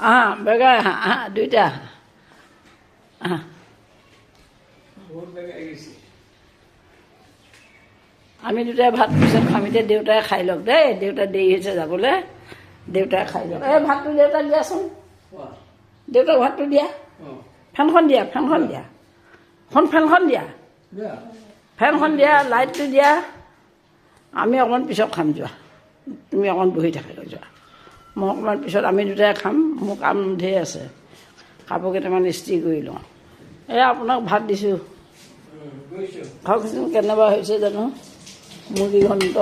আহা বেগাই আহা আহা দুইটা গৈছে আমি দুটাই ভাত পিছত খাম এতিয়া দেউতাই খাই লওক দেই দেউতা দেৰি হৈছে যাবলৈ দেউতাই খাই লওক এই ভাতটো দেউতাক দিয়াচোন দেউতাক ভাতটো দিয়া ফেনখন দিয়া ফেনখন দিয়া এখন ফেনখন দিয়া দিয়া ফেনখন দিয়া লাইটটো দিয়া আমি অকণমান পিছত খাম যোৱা তুমি অকণমান বহি থাকা যোৱা মই অকণমান পিছত আমি দুটাই খাম মোৰ কাম ধেৰ আছে। কাপোৰ কেইটামান ইস্ত্ৰি কৰি লওঁ। এই আপোনাক ভাত দিছোঁ। খাওকচোন কেনেবা হৈছে জানো? মুড়ি ঘণ্ট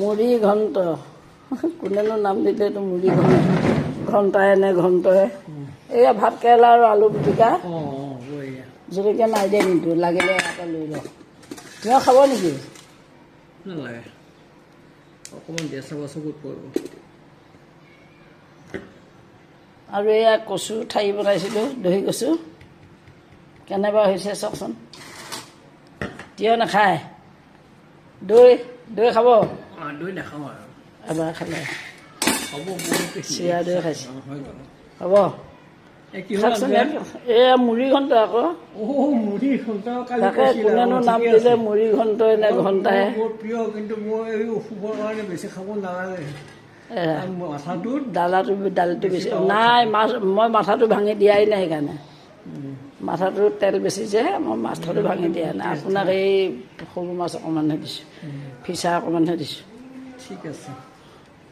মুড়ি ঘণ্ট কোনেনো নাম দিলেতো মুড়ি ঘণ্ট ঘণ্টাই নে ঘণ্টই? এয়া ভাত কেৰেলা আৰু আলু পিটিকা। জলকীয়া নাই দিয়ে কিন্তু লাগিলে এটা লৈ লওক তুমি খাব নেকি? নালাগে। অকণমান চাব চকুত পৰিব আৰু এয়া কচু ঠাৰি বনাইছিলোঁ দহি কচু। কেনেবা হৈছে চাওকচোন। তিয়হ নাখায়। দৈ দৈ খাব? দৈ নাখাওঁ আৰু। এবাৰ খালে। হ'ব চিৰা দৈ খাইছে। হ'ব। এয়া মুড়ি ঘণ্ট আকৌ। অ' মুড়ি ঘণ্টা কালি তাকে কৈছিলা, কোনেনো অঁ, নাম ঠিকে দিলে আছে। মুড়ি ঘণ্টই নে মোৰ- ঘণ্টাই মোৰ বৰ প্ৰিয় কিন্তু মই এই অসুখৰ কাৰণে বেছি খাব নালাগে। এয়া, আৰু মাথাটোত দালাটো দালিটো বেছি নাই মাছ মই মাথাটো ভাঙি দিয়াই নাই সেইকাৰণে। মাথাটো তেল বেছি যে মই মাথাটো ভাঙি দিয়া নাই। আপোনাক এই সৰু মাছ অকণমানহে দিছোঁ। ফিচা অকণমানহে দিছোঁ। ঠিক আছে।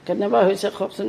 কেনেবা হৈছে কওকচোন?